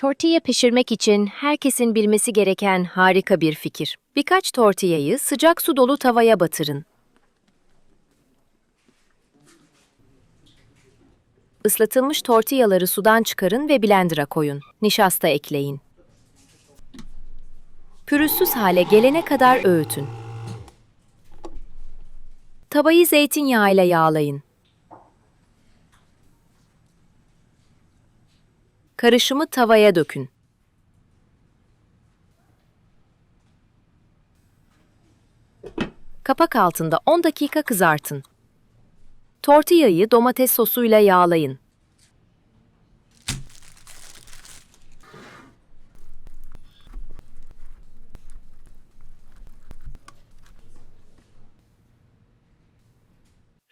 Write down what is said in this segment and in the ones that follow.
Tortilla pişirmek için herkesin bilmesi gereken harika bir fikir. Birkaç tortillayı sıcak su dolu tavaya batırın. Islatılmış tortillaları sudan çıkarın ve blender'a koyun. Nişasta ekleyin. Pürüzsüz hale gelene kadar öğütün. Tavayı zeytinyağıyla yağlayın. Karışımı tavaya dökün. Kapak altında 10 dakika kızartın. Tortillayı domates sosuyla yağlayın.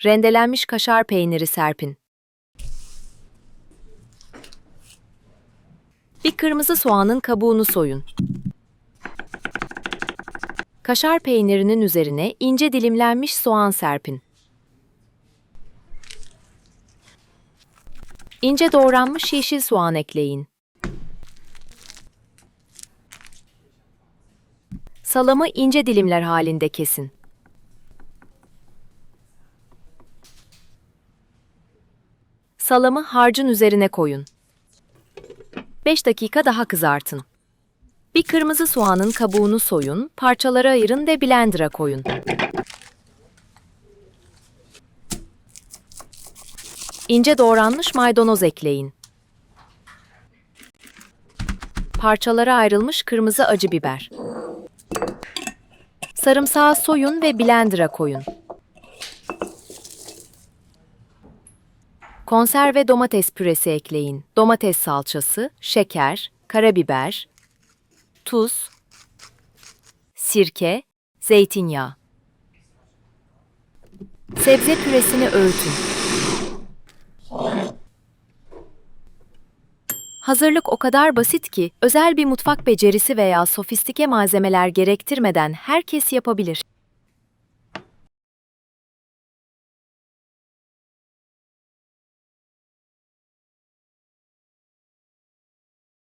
Rendelenmiş kaşar peyniri serpin. Bir kırmızı soğanın kabuğunu soyun. Kaşar peynirinin üzerine ince dilimlenmiş soğan serpin. İnce doğranmış yeşil soğan ekleyin. Salamı ince dilimler halinde kesin. Salamı harcın üzerine koyun. 5 dakika daha kızartın. Bir kırmızı soğanın kabuğunu soyun, parçalara ayırın ve blender'a koyun. İnce doğranmış maydanoz ekleyin. Parçalara ayrılmış kırmızı acı biber. Sarımsağı soyun ve blender'a koyun. Konserve domates püresi ekleyin. Domates salçası, şeker, karabiber, tuz, sirke, zeytinyağı. Sebze püresini öğütün. Hazırlık o kadar basit ki özel bir mutfak becerisi veya sofistike malzemeler gerektirmeden herkes yapabilir.